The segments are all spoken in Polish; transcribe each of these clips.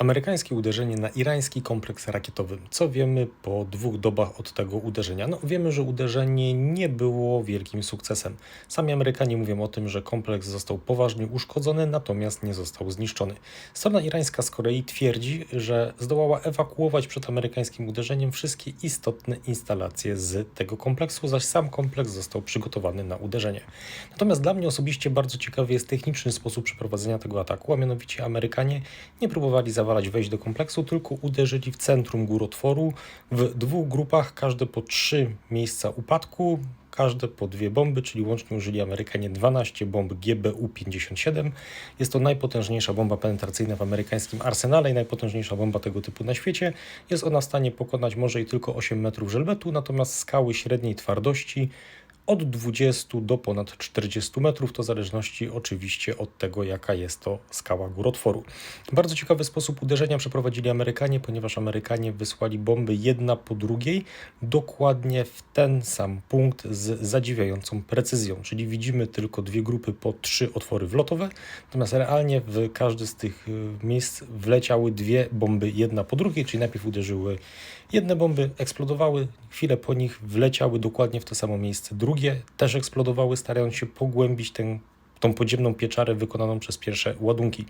Amerykańskie uderzenie na irański kompleks rakietowy. Co wiemy po dwóch dobach od tego uderzenia? No, wiemy, że uderzenie nie było wielkim sukcesem. Sami Amerykanie mówią o tym, że kompleks został poważnie uszkodzony, natomiast nie został zniszczony. Strona irańska z Korei twierdzi, że zdołała ewakuować przed amerykańskim uderzeniem wszystkie istotne instalacje z tego kompleksu, zaś sam kompleks został przygotowany na uderzenie. Natomiast dla mnie osobiście bardzo ciekawy jest techniczny sposób przeprowadzenia tego ataku, a mianowicie Amerykanie nie próbowali zawalać wejść do kompleksu, tylko uderzyli w centrum górotworu w dwóch grupach, każde po trzy miejsca upadku, każde po dwie bomby, czyli łącznie użyli Amerykanie 12 bomb GBU-57. Jest to najpotężniejsza bomba penetracyjna w amerykańskim arsenale i najpotężniejsza bomba tego typu na świecie. Jest ona w stanie pokonać może i tylko 8 metrów żelbetu, natomiast skały średniej twardości od 20 do ponad 40 metrów, to w zależności oczywiście od tego, jaka jest to skała górotworu. Bardzo ciekawy sposób uderzenia przeprowadzili Amerykanie, ponieważ Amerykanie wysłali bomby jedna po drugiej, dokładnie w ten sam punkt z zadziwiającą precyzją, czyli widzimy tylko dwie grupy po trzy otwory wlotowe, natomiast realnie w każdy z tych y, miejsc wleciały dwie bomby jedna po drugiej, czyli najpierw uderzyły jedne bomby, eksplodowały, chwilę po nich wleciały dokładnie w to samo miejsce, drugie też eksplodowały, starając się pogłębić tę tą podziemną pieczarę wykonaną przez pierwsze ładunki.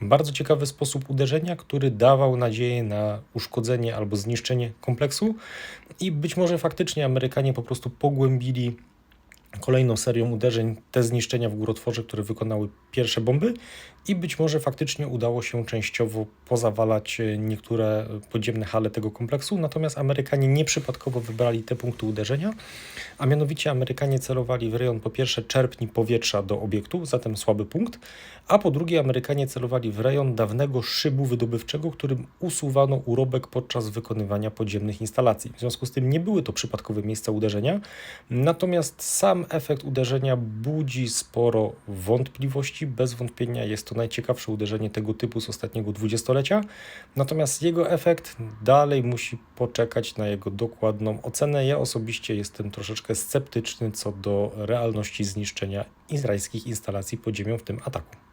Bardzo ciekawy sposób uderzenia, który dawał nadzieję na uszkodzenie albo zniszczenie kompleksu i być może faktycznie Amerykanie po prostu pogłębili kolejną serią uderzeń te zniszczenia w górotworze, które wykonały pierwsze bomby i być może faktycznie udało się częściowo pozawalać e, niektóre podziemne hale tego kompleksu, natomiast Amerykanie nieprzypadkowo wybrali te punkty uderzenia, a mianowicie Amerykanie celowali w rejon po pierwsze czerpni powietrza do obiektu, zatem słaby punkt, a po drugie Amerykanie celowali w rejon dawnego szybu wydobywczego, którym usuwano urobek podczas wykonywania podziemnych instalacji. W związku z tym nie były to przypadkowe miejsca uderzenia, natomiast sam efekt uderzenia budzi sporo wątpliwości. Bez wątpienia jest to najciekawsze uderzenie tego typu z ostatniego dwudziestolecia, natomiast jego efekt dalej musi poczekać na jego dokładną ocenę. Ja osobiście jestem troszeczkę sceptyczny co do realności zniszczenia izraelskich instalacji pod ziemią w tym ataku.